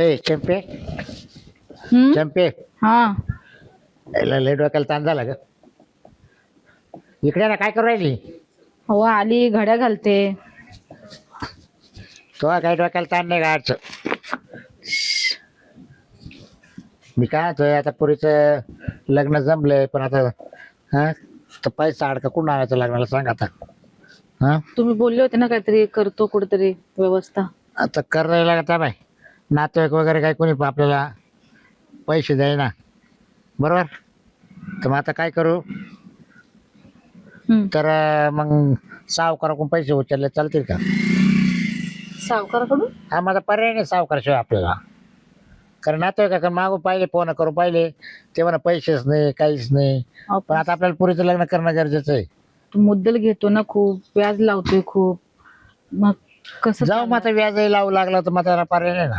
ए चंपे हम्म? चंपे हा याला लय डोक्याला ताण झाला ग इकडे ना काय करू राहिली हो आली घड्या घालते तो काय डोक्याला ताण नाही गाडचं मी काय म्हणतोय आता पुरीचं लग्न जमलंय पण आता हा तर पैसा अडका कुठून आणायचं लग्नाला सांग आता हा तुम्ही बोलले होते ना काहीतरी करतो कुठेतरी व्यवस्था. आता करायला लागत बाय नातेवाईक वगैरे काय कोणी आपल्याला पैसे द्यायना बरोबर? तर मग आता काय करू? हम्म. तर अं, मग सावकाराकडून पैसे उचलले चालतील का? सावकाराकडून? हा माझा पर्याय नाही सावकाराशिवाय आपल्याला. कारण नातेवाईक मागून पाहिले फोन करून पाहिले ते म्हणा पैसेच नाही काहीच नाही. पण आता आपल्याला पुरीचं लग्न करणं गरजेचं आहे. तो मुद्दल घेतो ना खूप व्याज लावतोय खूप. मग कसं जाऊ मग आता व्याजही लावू लागलं तर मग त्याला पर्याय नाही ना.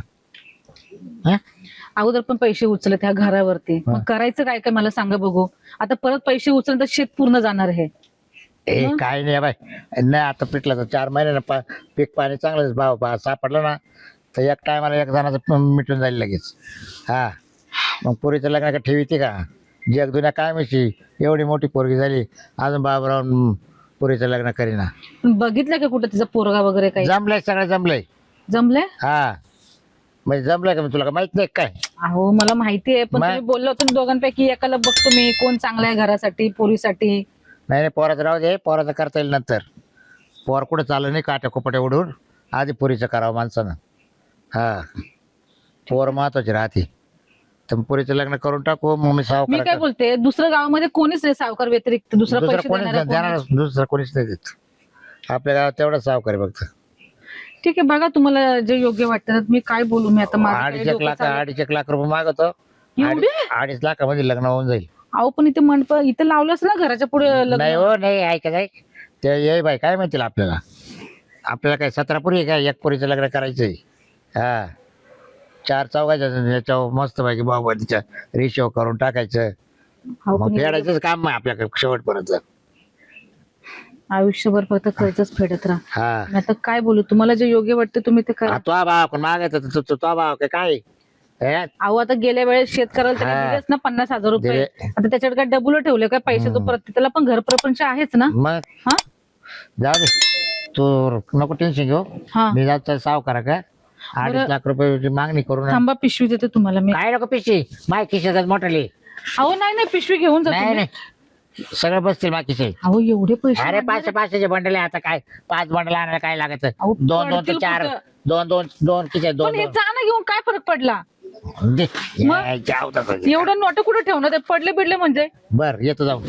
हा? अगोदर पण पैसे उचलले त्या घरावरती. मग करायचं काय काय मला सांगा बघू. आता परत पैसे उचलले तर शेत पूर्ण जाणार आहे. ए? काय नाही बाय नाही आता पिटलं तर चार महिन्यानं पा पीक पाणी चांगलंच भाव पा सापडलं ना तर एक टायमाला एक जणाचं मिटून जाईल लगेच. हा. मग पोरीचं लग्न का ठेवी का? जग दुनिया काय माहिती एवढी मोठी पोरगी झाली अजून बाबराव पोरीचं लग्न करीना. पण बघितलं का कुठं तिचा पोरगा वगैरे काही? जमलंय सगळं जमलंय. जमलंय? हा. म्हणजे जमलंय का मी तुला का माहीत नाही का काय? अहो मला माहिती आहे पण? तुम्ही बोललो होतं दोघांपैकी एकाला बघतो मी कोण चांगला आहे घरासाठी पोरीसाठी. नाही नाही पोराचं राहू दे पोराचं करता येईल नंतर. पोर कुठं चाललं नाही काट्या कुपट्या उडून आधी पोरीचं करावं माणसानं. हा. पोर महत्वाची राहते. तर मग पोरीचं लग्न करून टाकू मग मी मी सावकार काय बोलते दुसऱ्या गावामध्ये कोणीच नाही सावकार व्यतिरिक्त दुसरा दुसरं पैसे कोणीच देणारा. दुसरं कोणीच नाही देत. आपल्या गावात तेवढाच सावकार आहे फक्त. ठीक आहे बघा तुम्हाला जे योग्य वाटतं मी काय बोलू मी आता माझं अडीच एक डोकं लाख अडीच एक लाख रुपये मागतो एवढे? अडीच- अडीच लाखामध्ये लग्न होऊन जाईल. अहो पण इथे मंडप इथे लावलंच ना घराच्या पुढे नाही हो नाही ऐकत आहे ते ये बाई काय म्हणतील आपल्याला? आपल्याला काय सतरा पुरी आहे काय एक पुरीचं लग्न करायचंय. हा. चार चौघाच्या याच्यावर मस्त पैकी बाबा तिच्या रेशो करून टाकायचं. मग फेडायचंच काम आहे आपल्याकडे शेवटपर्यंत. आयुष्यभर फक्त खर्चच फेडत राहा. हा. मी आता काय बोलू? तुम्हाला जे योग्य वाटतं तुम्ही ते करा. हा, तो भाव कोण मागायचं तर तो- तो तो भाव काय काय? हे? अहो आता गेल्या वेळेस शेतकऱ्याला त्याने. दिलेच ना पन्नास हजार रुपये. दिले. आता त्याच्याकडे काय डबल ठेवले काय पैसे तो परत त्याला पण घर प्रपंच आहेच ना. मग? हा? जाऊ दे. तू नको टेन्शन घेऊ. हा. मी जातो सावकारा का? अडीच. लाख रुपयाची मागणी करून आण. थांबा पिशवी देते तुम्हाला मी. काय नको पिशी माय खिशात मोठाली. अहो नाही नाही पिशवी घेऊन जा. नाही. सगळं बसतील खिशे अहो एवढे पैसे अरे पाचशे पाचशेचे बंडल आहे आता काय? पाच बंडल आणायला काय लागत? अहो, दोन दोन ते पडतील चार कुठं? दोन दोन दोन किती दोन हे दोन. जाणं घेऊन काय फरक पडला? दे. मग? एवढं नोट कुठे ठेवणार ते पडले बिडले म्हणजे? बर येतो जाऊ.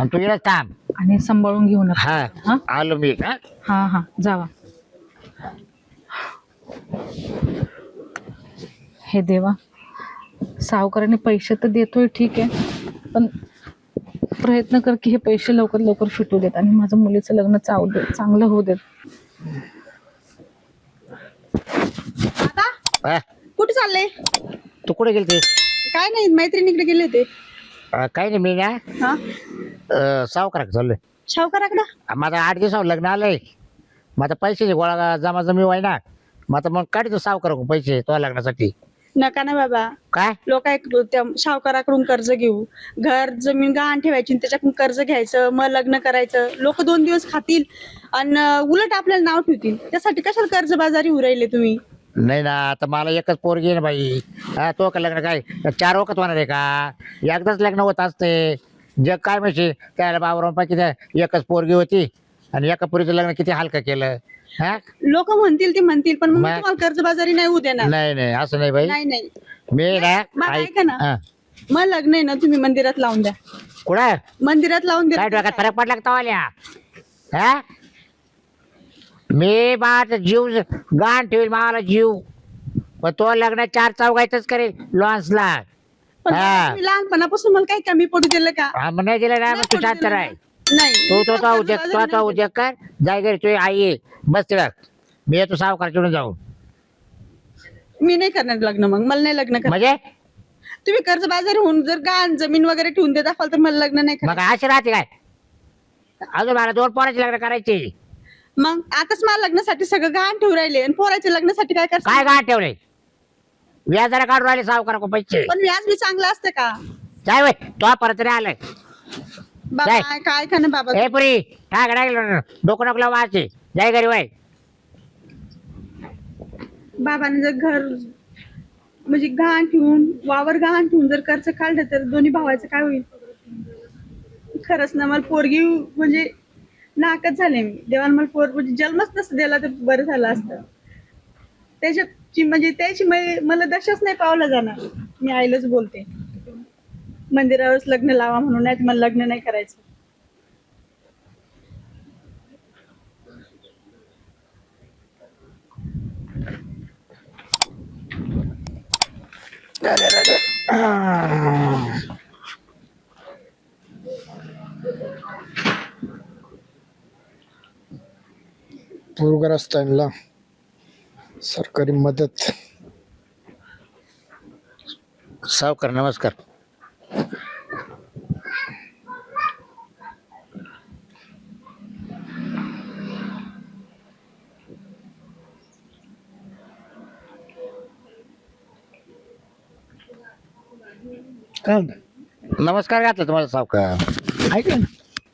आणि तू येणार थांब. आणि सांभाळून घेऊ नका हा हा? आलो मी हा. हा हा जावा. हे देवा सावकाराने पैसे तर देतोय ठीक आहे. पण प्रयत्न कर की हे पैसे लवकर लवकर फिटू देत आणि माझं मुलीचं लग्न चावू देत चांगलं होऊ देत. आता? हा, कुठे चालले तू कुठे गेलते? काय नाही मैत्रिणीकडे गेले होते. अं, काही नाही मी ना हा? सावकार चाललोय. शाहूकाराकडं माझं आठ दिवसावर लग्न आलंय. आता पैशाचे गोळा जमा जमी व्हाय ना मग आता मग काढतो सावकार पैसे तो लग्नासाठी. नका ना बाबा. काय? लोक शाहूकाराकडून कर्ज घेऊ. घर जमीन गहाण ठेवायची आणि त्याच्याकडून कर्ज घ्यायचं मग लग्न करायचं. लोक दोन दिवस खातील आणि उलट आपल्याला नाव ठेवतील. त्यासाठी कशाला कर्ज बाजारी उरायले तुम्ही? नाही ना आता मला एकच पोरगी आहे ना बाई. हा तो का लग्न काय? चार वखत होणार आहे का? एकदाच लग्न होत असते. जग काय माहिती? त्याला बाबराव किती एकच पोरगी होती. आणि एका पोरीचं लग्न किती हलकं केलं. हा? लोक म्हणतील ते म्हणतील पण मग मी मग- तुम्हाला कर्ज बाजारी नाही होऊ देणार. नाही नाही असं नाही बाई. नाही नाही. मी ना बरं, ऐक- ऐका ना. हा. मग लग्न आहे ना तुम्ही मंदिरात लावून द्या. कुठं? मंदिरात लावून काय द्या डोक्यात फरक पडला का तवाल्या? हा? मी माझा जीव गाण ठेवील मला जीव. पण तो लग्न चार चौघायच करेल लॉन्सला. पण हा. तुम्ही लहानपणापासून मला काही कमी पडू दिलं का? हा मग नाही दिलं ना मग तू नाही शांत. नाही. तू तो तो कर्ज उद्योग तो उद्योग कर. जाय घरी तुझी आई ये. बस तिला मी येतो सावकार चिडून जाऊ. मी नाही करणार लग्न मग. मला नाही लग्न म्हणजे? तुम्ही कर्ज बाजारी होऊन जर गाण जमीन वगैरे ठेवून देत असाल तर मला लग्न नाही मग अशी राहते काय? अजून मला दोन पोराचे लग्न करायचे. मग आताच मला लग्नासाठी सगळं गहाण ठेवून राहिले. आणि पोराच्या लग्नासाठी काय काय गाठ ठेवले? व्याजाला काढून राहिले सावकार पैसे. पण व्याज बी चांगलं असतं का? जाय वय तो परत आलाय. बाबा. काय बाबा ए पुरी हा गडा डोकं नको वाचे जाय घरी वय बाबाने जर घर म्हणजे गहाण ठेवून वावर गहाण ठेवून जर कर्ज काढलं तर दोन्ही भावाचं काय होईल? खरंच ना मला पोरगी म्हणजे नाकच झाले मी. देवाने मला पोर म्हणजे जन्मच नसतं दिला तर बरं झालं असतं. त्याच्याची म्हणजे त्याची मै- मला दशाच नाही पावला जाणार. मी आईलाच बोलते. मंदिरावरच लग्न लावा म्हणून नाही तर मला लग्न नाही करायचं. पूरग्रस्तांना सरकारी मदत. सावकार नमस्कार. काय म्हणता? नमस्कार घातलं तुम्हाला सावकार. ऐका ना.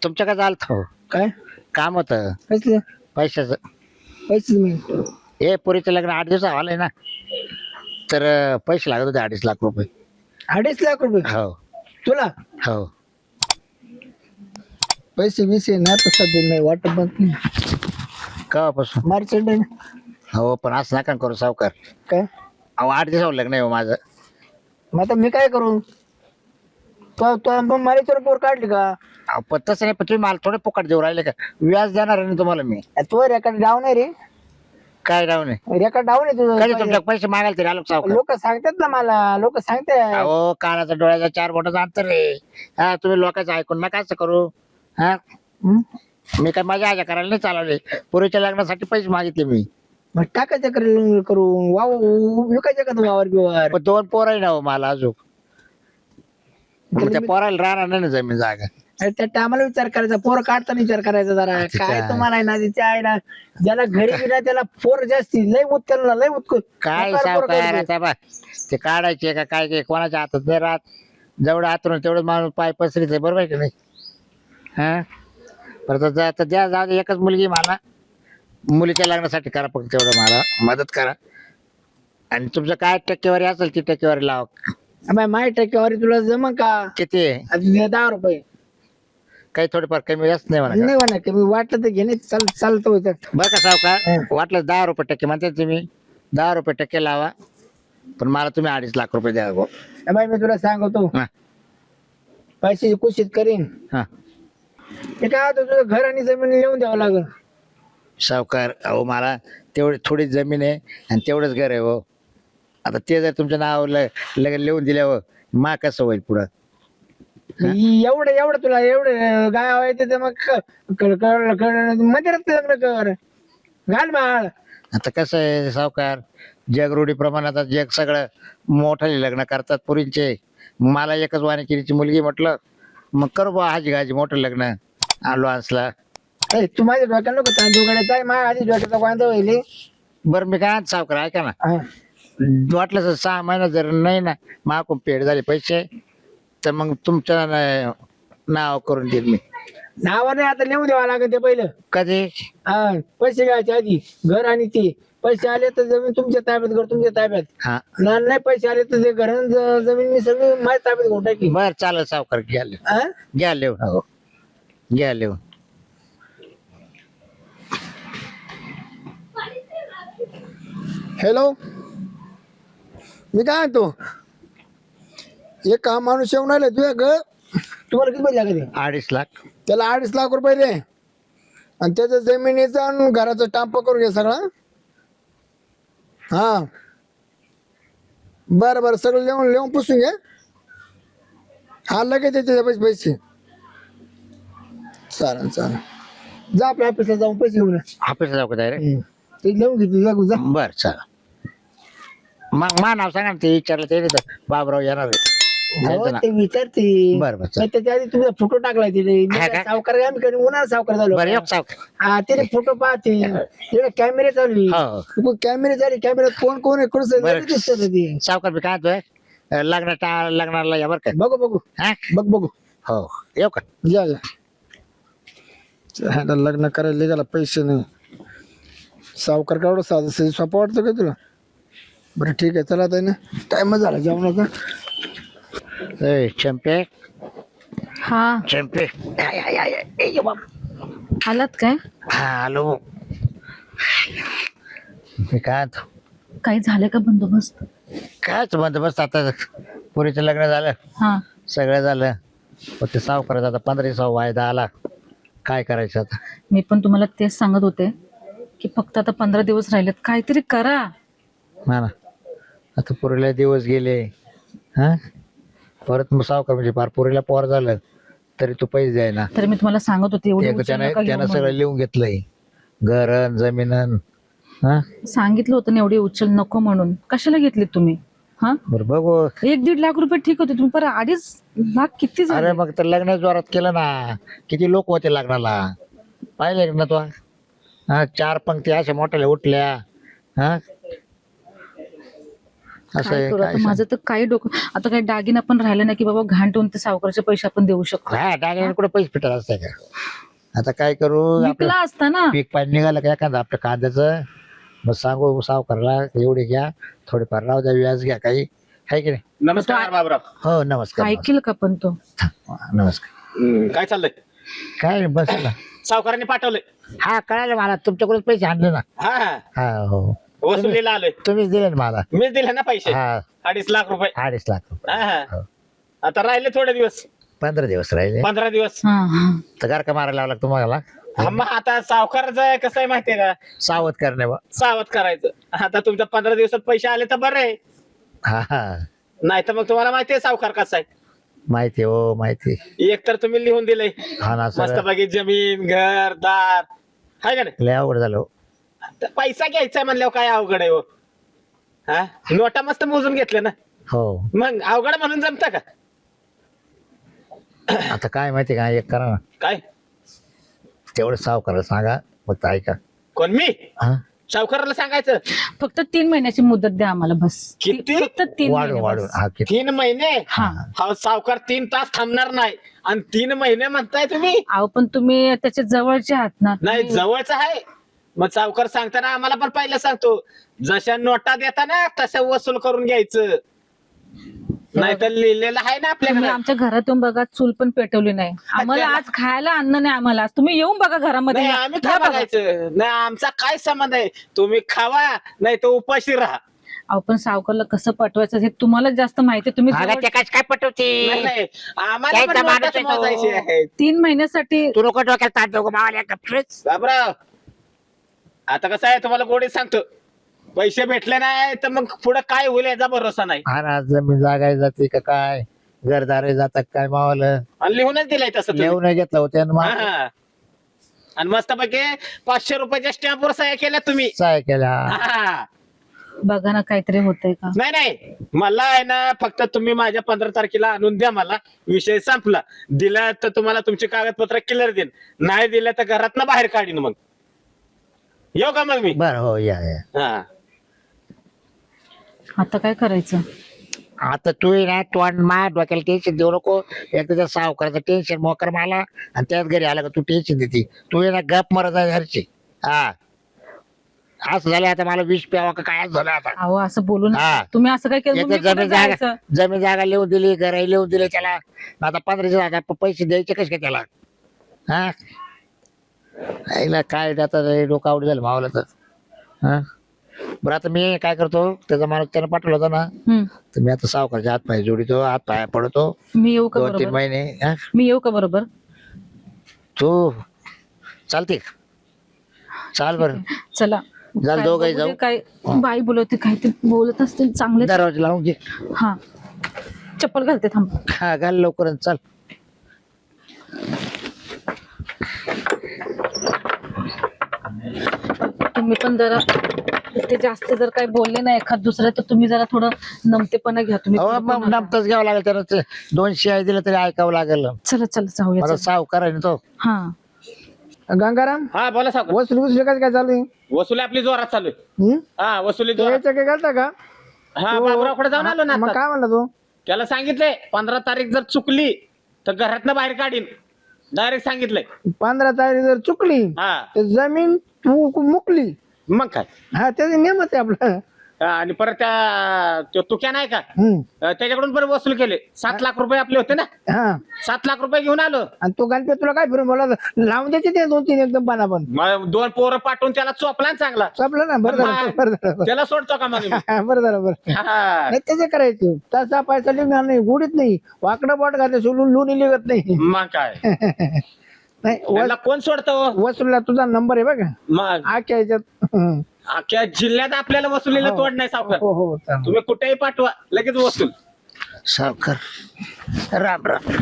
तुमच्याकडे चालत हो काय? काम होतं. कसलं? पैशाचं. पैसेच मी. हे पुरीचं लग्न आठ दिवस आलंय ना. तर अं, पैसे लागत होते अडीच लाख रुपये. अडीच लाख रुपये? हो. तुला? हो. पैसे बिसे ना तर सध्या नाही वाटत बंद नाही केव्हापासून मार्च आहे ना. हो पण असं नका करू सावकार. काय? अहो आठ दिवसावर लग्न आहे हो माझं. मग आता मी काय करू? तो तो मग मला तर पोर काढली का? अहो, पण तसं नाही पण तुम्ही मला थोडे फुकट देऊ राहिले का? व्याज देणार आहे ना तुम्हाला मी. तो रेकॉर्ड डाऊन आहे रे. काय डाऊन आहे? रेकॉर्ड डाऊन आहे कधी तुझं तुमच्या पैसे मागायला तरी आलो सावकार? लोक सांगतात ना मला लोक सांगतात अहो कानाचा डोळ्याचा चार बोटाचा अंतर रे हा तुम्ही लोकांचं ऐकून नका असं करू? हा? हं? मी काय माझ्या आजा करायला नाही चालवले. पूर्वीच्या लग्नासाठी पैसे मागितले मी. मग टाकायचं करू वाव विकायचं का तू वावर बिवर पण दोन पोर आहे ना हो मला अजून. मग त्या पोराला राहणार नाही ना जमीन जागा. अरे त्या टायमाला विचार करायचा पोर काढताना विचार करायचा जरा. अच्छा. काय तुम्हाला आहे ना तिच्या आहे ना ज्याला घरी गेला त्याला पोर जास्ती लय उत्कल लय उत्कल. काय सावकार आता बा? ते काढायचे का काय काय कोणाच्या हातात नाही राहत. जेवढं हातून तेवढं माणूस पाय पसरीत आहे बरोबर आहे की नाही? हा? परत आता आता द्या जाऊ दे, एकच मुलगी मला. मुलीच्या लग्नासाठी करा फक्त तेवढं मला. मदत करा. आणि तुमचं काय टक्केवारी असेल ती टक्केवारी लावा. माय टक्केवारी तुला जमा का? किती? आहे आता दे दहा रुपये. काही थोडेफार कमी जास्त नाही म्हणा नाही म्हणा की मी वाटलं तर घेणे चाल चालतो होतं बरं का सावकार? वाटलं दहा रुपये टक्के म्हणते तुम्ही. दहा रुपये टक्के लावा. पण मला तुम्ही अडीच लाख रुपये द्या गो. बाई मी तुला सांगतो. हा. पैसे कुशीत करीन. हा. ते काय होतं तुझं घर आणि जमीन लिहून द्यावं लागेल. सावकार अहो मला तेवढी थोडी जमीन आहे आणि तेवढंच घर आहे हो. आता ते जर तुमच्या नावावर ल- लगेच लिहून दिल्यावर मा कसं होईल पुढं? एवढं एवढं तुला एवढं गाय व्हायचं तर मग क- क- क- क- मंदिरात लग्न कर. घाल बाळ. आता कसं आहे सावकार जग रूढीप्रमाणे आता जग सगळं मोठाले लग्न करतात पुरींचे. मला एकच वाणिकिरीची मुलगी म्हटलं मग करू बा हाजी गाजी मोठं लग्न. आलो असला ए, तू माझ्या डोक्याला नको तांदूळ गड्यात आहे माझ्या आधी डोक्याचा होईल. बरं मी काय म्हणतो सावकार ऐका ना. हा. वाटलं तर सहा महिना जर नाही ना माकून पेड झाले पैसे तर मग तुमच्या न- नाव करून देईल मी. नावाने आता लिहून द्यावं लागेल ते पहिलं. कधी? हा पैसे घ्यायचे आधी घर आणि ते. पैसे आले तर जमीन तुमच्या ताब्यात घर तुमच्या ताब्यात. हा. ना- नाही पैसे आले तर ते घर आणि ज- जमीन मी सगळी माझ्या ताब्यात घेऊन टाकी बर चालेल सावकार घ्या लिहून. हा? घ्या लिहून. हो. घ्या लिहून. हॅलो. मी काय म्हणतो? एक काम माणूस येऊन आले तुझ्या घर तुम्हाला किती पैसे लागले? अडीच लाख. त्याला अडीच लाख रुपये दे. आणि त्याचं जमिनीचा आणि घराचा टांप करून घे सगळा. हा. बरं बरं सगळं लिहून लिहून पुसून घे. हा लगेच येते त्याचे पैसे पैसे. चालेल चालेल. जा आपल्या ऑफिसला जाऊन पैसे घेऊन ये. ऑफिसला जाऊ का डायरेक्ट. ते लिहून घेते जा जा. बर चला मग मा नाव सांगा ना ते विचारलं ते नाही तर बाबराव येणार आहे ना. ते विचारते. बरं बरं चल. नाही त्याच्या आधी तुझा फोटो टाकलाय तिने. मी हा काय? सावकार आहे, आम्ही कधी? उन्हाळा सावकार झालो. बरं हा तिने फोटो पाहते. तिने कॅमेरे चालू हो. मग कॅमेरे चालू कॅमेऱ्यात कोण कोण आहे? कोण. दिसत ती. सावकार मी काय म्हणतोय? लग्न टा- लग्नाला या बरं बघू बघू. हा? बघ बघू. हो येऊ का? या या ह्याला लग्न करायला निघाला पैसे नाही. सावकार कावडं साधं सहज सोपं वाटतं का तुला? बरं ठीक आहे. चला आता ना. टाइम झाला जेवणाचा ए चंपे. हा. चंपे. आय, आय, आय, आय. ए, ये बाबा. आलात काय? हा हॅलो मी काय झालं का बंदोबस्त? कायच बंदोबस्त आता पुरीचं लग्न झालं. हा. सगळं झालं. पण ते सावकाराचा आता पंधरा दिवसा वायदा आला. काय करायचं आता? मी पण तुम्हाला तेच सांगत होते की फक्त आता पंधरा दिवस राहिलेत. काहीतरी करा. ना. आता पुरीला दिवस गेले हा? परत मग सावकार म्हणजे फार पुरीला पोर झालं तरी तू पैसे द्याय ना. तर मी तुम्हाला सांगत होते एवढी उचल त्यानं नका घेऊ त्यानं सगळं. लिहून घेतलंय. घरन जमीनन हा? सांगितलं होतं ना एवढी उचल नको म्हणून. कशाला घेतली तुम्ही? हा? बरं बघू. एक दीड लाख रुपये ठीक होते तुम्ही परत अडीच लाख किती झाले? अरे मग तर लग्न जोरात केलं ना. किती लोक होते लग्नाला? पाहिले ना तू. हा चार पंक्ती अशा मोठ्या उठल्या. हा? असं काय आहे, करू? काय आता माझं तर काही डोकं आता काही दागिना पण राहिला नाही की बाबा घाण ठेवून ते सावकारचे पैसे आपण देऊ शकतो. हा डायरेक्ट कुठे पैसे फिटत असते का? आता काय करू? आपलं विकला असता ना. पीक पाणी निघालं का एखादं आपलं कांद्याचं? मग सांगू सावकारला एवढे घ्या थोडेफार राहू द्या व्याज घ्या काही. आहे की नाही? नमस्कार बाबराव. हो नमस्कार ऐकेल का पण तो? नमस्कार. हम्म, काय चाललंय? काय नाही, बस ना सावकारांनी पाठवलंय. हा कळालं मला तुमच्याकडून पैसे आणले ना. हा हा. हा हो. वसुलीला आलोय. तुम्हीच दिले ना मला. मीच दिले ना पैसे? हा. अडीच लाख रुपये. अडीच लाख रुपये. हा. आता राहिले थोडे दिवस. पंधरा दिवस राहिले. पंधरा दिवस. हा हा. तर घर का मारायला लावला तुम्हाला? मग आता सावकाराचं कसं आहे माहितीये का? सावध करणे बा. सावध करायचं. आता तुमच्या पंधरा दिवसात पैसे आले तर बरं आहे. हा हा. नाही तर मग तुम्हाला माहितीये सावकार कसा आहे. माहिती हो माहिती एक तर तुम्ही लिहून दिलंय. हा ना सर. मस्तपैकी जमीन घर दार. हाय का नाही? लय अवघड झालं हो. तर पैसा घ्यायचा म्हणल्यावर काय अवघड आहे हो? हा? नोटा मस्त मोजून घेतल्या ना? हो. मग अवघड म्हणून जमता का? आता काय माहिती का एक करा ना. काय? तेवढं सावकाराला सांगा फक्त ऐका. कोण मी? हा? सावकाराला सांगायचं? फक्त तीन महिन्याची मुदत द्या आम्हाला बस. किती? फक्त तीन वाढून महिने वाढून बस. हा किती? तीन महिने? हा. हा सावकार तीन तास थांबणार नाही. आणि तीन महिने म्हणताय तुम्ही? अहो पण तुम्ही त्याच्या जवळचे आहात ना. नाही जवळच आहे. मग सावकार सांगताना आम्हाला पण पहिलं सांगतो जशा नोटा देता ना तशा वसूल करून घ्यायचं. नाही तर लिहिलेलं आहे ना तुम्ही आपल्याकडे आमच्या घरात येऊन बघा चूल पण पेटवली नाही. आम्हाला आज खायला अन्न नाही आम्हाला. आज तुम्ही येऊन बघा घरामध्ये. नाही आम्ही या काय बघा. बघायचं? नाही आमचा काय संबंध आहे? तुम्ही खावा नाही तर उपाशी राहा. अहो पण सावकारला कसं पाठवायचं हे तुम्हाला जास्त माहिती आहे. तुम्ही काय काय पटवते? नाही आम्हाला त्याचा पण माणूस नोटाच आहे तो. मोजायची आहे तीन महिन्यासाठी तू नको डोक्याला ताट नको मावाल्या कपडेच बाबराव आता कसं आहे तुम्हाला गोडीत सांगतो. पैसे भेटले नाही तर मग पुढे काय होईल याचा भरोसा नाही. हा ना जमीन जागाय जाते का काय? घरदारे जातात काय मावालं? आणि लिहूनच दिलाय तसं तुम्ही. नाही घेतलं होतं हा. आणि मस्त पैकी पाचशे रुपयाच्या स्टॅम्पवर सह्या केल्या तुम्ही. काय केला हा. बघा ना काहीतरी होतंय का? नाही नाही. मला आहे ना फक्त तुम्ही माझ्या पंधरा तारखेला आणून द्या मला. विषय संपला. दिला तर तुम्हाला तुमची कागदपत्र क्लिअर देईन. नाही दिलं तर घरात बाहेर काढीन मग. येऊ का मग मी? बर हो या या. हा. आता काय करायचं? आता तू ये ना तू आणि माझ्या डोक्याला टेन्शन देऊ नको. एक त्याच्या सावकाराचं टेन्शन मोकर मला आणि त्याच घरी आलं का तू टेन्शन देते. तू ये ना गप मरत आहे घरची. हा. असं झालं आता मला विष प्यावा का काय? झालं आता. अहो असं बोलू हा. नका तुम्ही असं काय केलं? एक जमीन कुठं जागा जायचं? जमीन जागा लिहून दिली घर लिहून दिले त्याला. आता पंधराशे प- पैसे द्यायचे कसे काय त्याला? हा? आईला काय आता डोकं आवड झालं मावलं तर हा? बरं आता मी काय करतो त्याचा माणूस त्यानं पाठवला होता ना हम्म. तर मी आता सावकारच्या हात पाय जोडितो हात पाय पडतो. मी येऊ का दोन तीन बरोबर? महिने हा? मी येऊ का बरोबर? तू चालते. का? चाल बर. चला. जाल काय दोघंही बघू जाऊ. दे, काय बाई बोलवते काहीतरी बोलत असतील चांगले. दरवाजा लावून घे. हा. चप्पल घालते थांब. हा घाल लवकर आणि चाल. तुम्ही पण जरा ते जास्त जर काही बोलले ना एखाद दुसरं तर तुम्ही जरा थोडं नमतेपणा घ्या. तुम्ही अहो मग. नमतच घ्यावं लागेल त्याला ते दोन शिवाय दिलं तरी ऐकावं लागेल. चला चला जाऊया मला चला. सावकार आहे ना तो. हा. गंगाराम? हा बोला सावकार. वसूल वसूल काय काय चालू आहे? वसुली आपली जोरात चालू आहे. हं? हा वसुली तो जोरात. काय घालता का? हा बाबुरावकडे जाऊन आलो ना मग आता. काय म्हणला तू? त्याला सांगितलंय पंधरा तारीख जर चुकली तर घरातनं बाहेर काढीन. डायरेक्ट सांगितलंय. पंधरा तारीख जर चुकली हा. तर जमीन तू मुकली. मग काय? हा त्याचा नियमच आहे आपला. आणि परत त्या तो तुक्या नाही का? हम्म. अं, त्याच्याकडून पण वसूल केले. सात लाख रुपये आपले होते ना? हा. सात लाख रुपये घेऊन आलो. आणि तो गणपती तुला काय फिरून बोला लावून द्यायचे ते दोन तीन एकदम पाना पण. मग दोन पोरं पाठवून त्याला चोपला ना चांगला. संपलं ना बरं झालं. बरं झालं. त्याला सोडतो का मग. मी? हा, बरं झालं बरं. हा. नाही त्याचं करायचं? तसा पैसा लिहणार नाही गुडीत नाही. वाकडं बोट घातलं सोडून लोणी लिहत नाही. मग काय? नाही त्याला कोण सोडतो वस- वसूलला तुझा नंबर आहे बघा. मग? आख्या याच्यात. हं. अख्ख्या जिल्ह्यात आपल्याला वसुलीला हो. तोड नाही सावकार. हो हो चालेल. तुम्ही कुठेही पाठवा लगेच वसूल. सावकार. राम राम.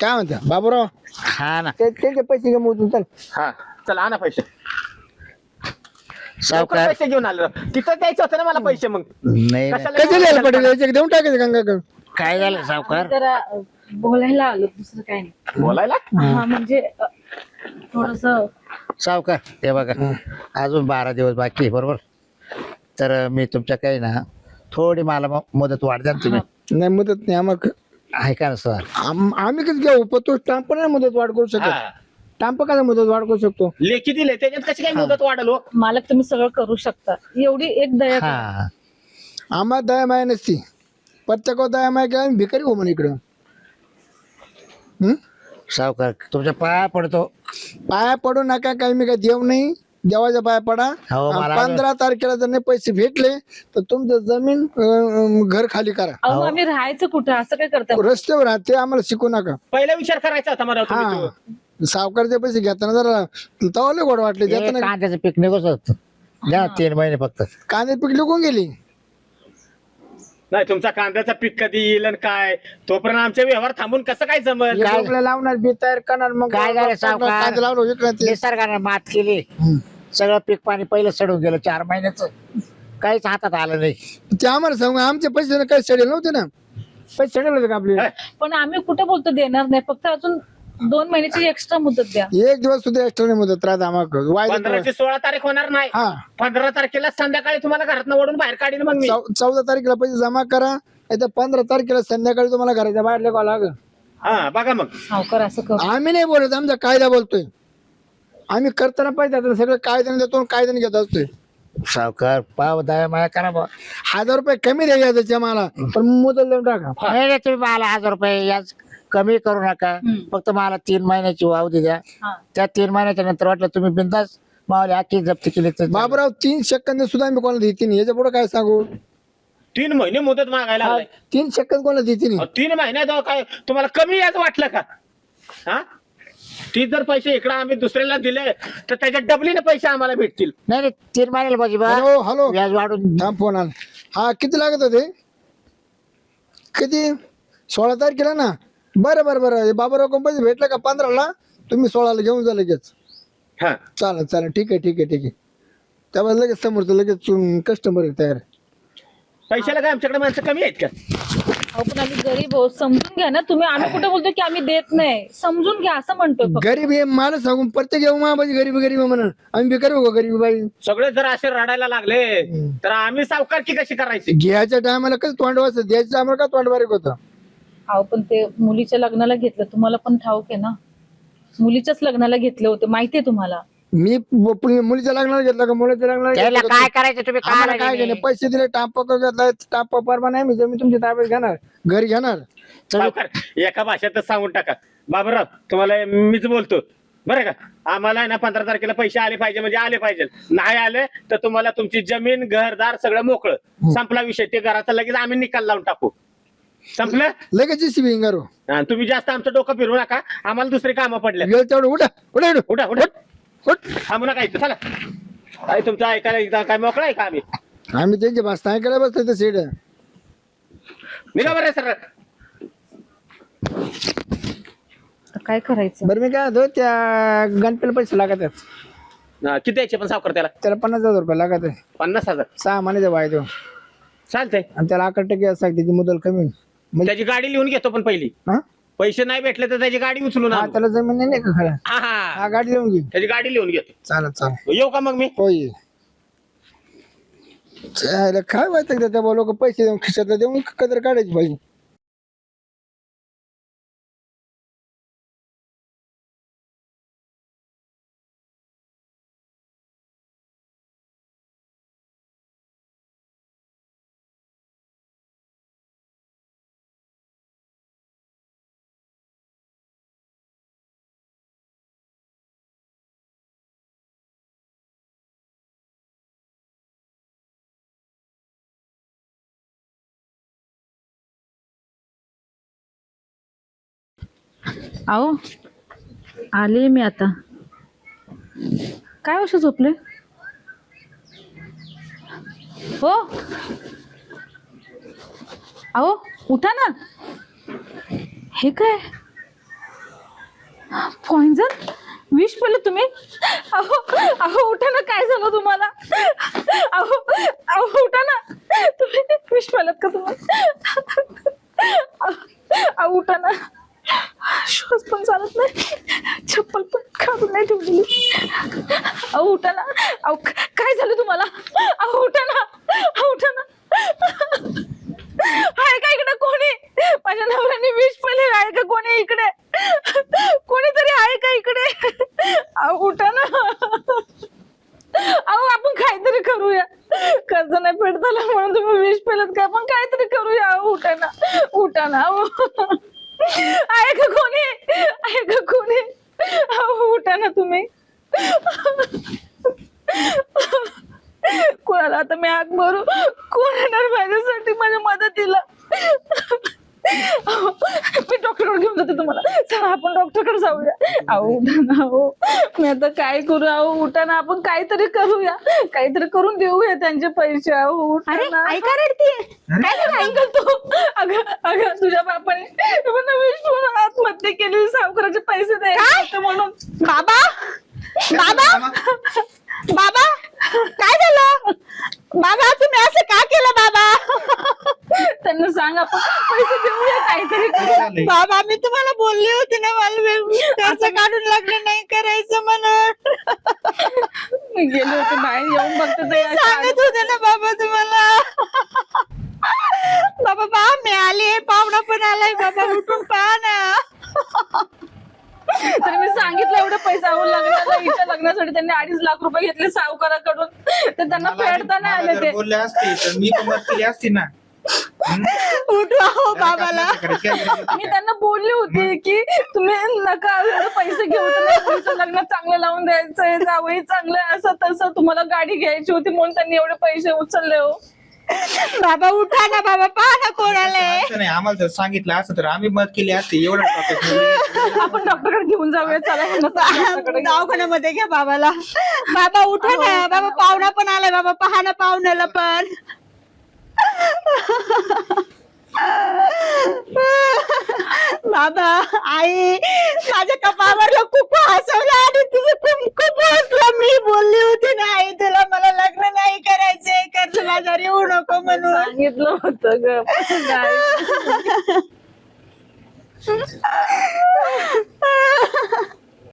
काय म्हणता? बाबूराव? हा ना. ते- त्यांचे पैसे गमवतून चल. हा. चला आणा पैसे. लवकर सावकार पैसे घेऊन आलो. तिथं द्यायचं होतं ना मला पैसे मग? नाही नाही. कशाला कधी लिहायला पडेल याचे देऊन टाकायचे गंगा काय झालं सावकार? जरा बोलायला आलो दुसरं काय नाही. बोलायला? हा म्हणजे थोडस सावकार हे बघा अजून बारा दिवस बाकी आहे बरोबर? तर मी तुमच्या काही ना थोडी मला म- मदत वाढ द्या ना तुम्ही. नाही मदत नाही आम्हाला ऐका ना सर? आम- आम्ही कधी घेऊ पण तो स्टाम्प पण नाही मदत वाढ करू शकत. हा. स्टाम्प काय मदत वाढ करू शकतो? लेखी दिले त्याच्यात कशी काय मुदत वाढल? हो? मालक तुम्ही सगळं करू शकता. एवढी एक दया करा. हा आम्हाला दया माया नसती. प्रत्येक दया माया काय आम्ही भिकारी हो म्हणे इकडं. हं? सावकार तुमच्या पाया पडतो. पाया पडू नका काही मी काय देव नाही. देवाच्या पाया पडा. हो, मला- पंधरा तारखेला जर नाही पैसे भेटले तर तुमचं जमीन अं, घर खाली करा. अहो आम्ही राहायचं कुठं? असं काय करता? रस्त्यावर राहा ते आम्हाला शिकू नका. पहिला विचार करायचा होता मला तुम्ही हा. तो. सावकारचे पैसे घेताना जरा तवाले गोड वाटले हे देताना कांद्याचं पीक निघत होत द्या तीन महिने फक्त. कांदे पीक लिकून गेली. नाही तुमचा कांद्याचा पीक कधी येईल आणि काय? तोपर्यंत आमचे व्यवहार थांबून कसं काय जमल? काय- आपल्याला लावणार बी तयार करणार मग काय झालं सावकार? कांदे लावलो विकणार ते. निसर्गाने मात केली. सगळं पीक पाणी पहिलं सडून गेलं चार महिन्याचं. काहीच हातात आलं नाही. ते आम्हाला सांगू आमचे पैसे काही सडेल नव्हते ना. पैसे सडेल होते का आपले? पण आम्ही कुठं बोलतो देणार नाही फक्त अजून दोन महिन्याची एक्स्ट्रा मुदत द्या. एक दिवस सुद्धा एक्स्ट्रा नाही मुदत राहत आम्हाला. वायदा पंधराची सोळा तारीख होणार नाही. हा. पंधरा तारखेला संध्याकाळी तुम्हाला घरातनं ओढून बाहेर काढीन मग मी. चौ- चौदा तारखेला पैसे जमा करा नाही तर पंधरा तारखेला संध्याकाळी तुम्हाला घराच्या बाहेर लाग हा बघा मग. सावकार असं करू. आम्ही नाही बोलत आमचा कायदा बोलतोय. आम्ही करताना पाहिजे आता सगळं कायद्याने देतो आणि कायद्याने घेत असतोय. सावकार पाव दया माया करा बा हजार रुपये कमी द्या त्याच्या मला पण मुदत देऊन टाका. नाही नाही, तुम्ही मला हजार रुपये याच कमी करू नका. हम्म. फक्त मला तीन महिन्याची वावधी द्या. हा. त्या तीन महिन्याच्या नंतर वाटलं तुम्ही बिंदास मावली आखी जप्त केली तर बाबूराव तीन सेकंद सुद्धा आम्ही कोणाला देते नाही. याच्यापुढे काय सांगू? तीन महिने मुदत मागायला लागलाय तीन सेकंद कोणाला देते नाही? तीन महिन्यात अहो, काय? तुम्हाला कमी याच वाटलं का? हा? ती जर पैसे इकडे आम्ही दुसऱ्याला दिले तर त्याच्या डबलीने पैसे आम्हाला भेटतील. नाही नाही तीन महिन्याला पाहिजे बा. Hello hello. व्याज वाढून. थांब फोन आला. हा किती लागत होते? किती? सोळा तारखेला ना? बरं बरं बरं. हे बाबाराव कंपनी भेटलं का पंधराला? तुम्ही सोळाला घेऊन जा लगेच. हा. चालेल चालेल. ठीक आहे ठीक आहे ठीक आहे. त्यामुळे लगेच समोरचं लगेच कस्टमर तयार. पैशाला काय आमच्याकडे माणसं कमी आहेत का? अहो पण आम्ही गरीब आहोत. समजून घ्या ना तुम्ही. आम्ही कुठं बोलतो की आम्ही देत नाही. समजून घ्या असं म्हणतोय फक्त. गरीब हे मला सांगून प्रत्येक येऊ माझी गरीब गरीब म्हणून. आम्ही बेकार हो गरीब बाई? सगळे जर असे रडायला लागले तर आम्ही सावकारकी कशी करायची? घ्यायच्या टायमाला कसं तोंड वाजत? द्यायच्या टायमाला का तोंड बारीक होतं? अहो पण ते मुलीच्या लग्नाला घेतलं. तुम्हाला पण ठाऊक आहे ना? मुलीच्याच लग्नाला घेतले होते. माहितीये तुम्हाला? मी ब- पुढे मुलीच्या लग्नाला घेतलं का? मुलाच्या लग्नाला त्याला घेतलं का? काय करायचं तुम्ही आम्हाला काय काय घेणे पैसे दिले टाप घेतलाय टाप परवा नाही मी जमीन तुमच्या ताब्यात घेणार. घरी घेणार. सावकार एका भाषेतच सांगून टाका. बाबूराव तुम्हाला मीच बोलतो. बरं का? आम्हाला आहे ना पंधरा तारखेला पैसे आले पाहिजे म्हणजे आले पाहिजे. नाही आले तर तुम्हाला तुमची जमीन घरदार सगळं मोकळं. संपला विषय. ते घराचा लगेच आम्ही निकाल लावून टाकू. संपलं? लगेच जीसीबी तुम्ही जास्त आमचं डोकं फिरू नका. आम्हाला दुसरी कामं पडले. वेळ तेवढं. उठा. उठा उठा. उठा उठा. उठ थांबू नका इथं. चला. काय तुमचं ऐकायला एकदा काय मोकळा आहे का आम्ही? आम्ही त्यांच्या बस ऐकायला बसतो ते सीट. निघा बरं सर. आता काय करायचं? बरं मी काय होतो त्या गणपतीला पैसे लागत आहेत किती द्यायचे पण सावकार त्याला? त्याला पन्नास हजार रुपये लागत आहे पन्नास हजार. सहा महिन्याचा वायदो चालतंय. आणि त्याला अकरा टक्के असं त्याची मुदल कमी म्हणजे त्याची गाडी लिहून घेतो पण पहिली. हा? पैसे नाही भेटले तर त्याची गाडी उचलून हा, आणू. त्याला जमीन नाही का खरं हा हा. हा गाडी लिहून घे. त्याची गाडी लिहून घेतो. चालत चालत येऊ का मग मी? होय. चालेल, काय माहिती त्या लोक पैसे देऊन खिशात देऊन कदर काढायची पाहिजे? अहो आले मी आता. काय वर्ष झोपले? हो. अहो उठा ना. हे काय? पॉइंजन विष पेलं तुम्ही? अहो अहो उठा ना काय झालं तुम्हाला? अहो अहो उठा ना. तुम्ही विष पेलत का तुम्हाला अहो उठा ना. शूज पण चालत नाही. चप्पल पण काढून नाही ठेवलेली. अहो उठा ना. अहो काय झालं तुम्हाला? अहो उठा ना. अहो उठा ना. आहे का इकडे कोणी? माझ्या नवऱ्याने विष पहिले. आहे का कोणी इकडे? कोणीतरी आहे का इकडे? अहो उठा ना. अहो आपण काहीतरी करूया. कर्ज नाही फेड झालं म्हणून तुम्ही विष पेलत का? आपण काहीतरी करूया. अहो उठा ना. उठा ना. अहो आहे का कोणी आहे का कोणी अहो उठा ना तुम्ही कोणाला आता मी आग भरू कोण येणार माझ्यासाठी माझ्या मदतीला अहो, मी डॉक्टरकडे घेऊन जाते तुम्हाला चला आपण डॉक्टरकडे जाऊया अहो उठा ना अहो मी आता काय करू? अहो उठा ना आपण काहीतरी करूया. काहीतरी करून देऊया त्यांचे पैसे. अहो उठा ना ऐका काय झालं तू? अगं अगं तुझ्या बापाने आत्महत्या केली सावकाराचे पैसे द्यायचे होते म्हणून. बाबा? बाबा? बाबा. काय झालं? बाबा तुम्ही असं का केलं बाबा? त्यांना सांग आपण पैसे देऊया काहीतरी. करू. बाबा मी तुम्हाला बोलली होती ना मला कर्ज काढून लग्न गेले होते बाहेर येऊन बघते सांगत होते ना बाबा तुम्हाला. बाबा बा मी आली पाहुणा पण आलाय बाबा उठून पहा ना. तर मी सांगितलं एवढे पैसे लग्नाला हिच्या लग्नासाठी त्यांनी अडीच लाख रुपये घेतले सावकाराकडून. तर त्यांना फेडता नाही आले ते. बोलले असते तर मी पण मदत केली असती ना. उठवा हो बाबाला. मी त्यांना बोलली होती की तुम्ही नका एवढे पैसे घेऊ तर नाही तुमचं लग्न चांगलं लावून द्यायचंय जावई चांगलं असं तसं तुम्हाला गाडी घ्यायची होती म्हणून त्यांनी एवढे पैसे उचलले हो. बाबा उठा ना बाबा पहा ना कोण आलंय असं नाही आम्हाला जर सांगितलं असतं तर आम्ही मदत केली असती एवढं आपण डॉक्टरकडे घेऊन जाऊया चला ह्यांना डॉक्टरकडे घेऊन. दवाखान्यामध्ये घ्या बाबाला. बाबा उठा ना. बाबा पाहुणा पण आलाय बाबा पहा ना पाहुण्याला पण. बाबा आई माझ्या कपावर खूप हसवलं आणि तुझं खूप खूप हसलं. मी बोलली होती ना आई तुला मला लग्न नाही करायचंय कर्ज बाजार येऊ नको म्हणून. सांगितलं होतं ग. काय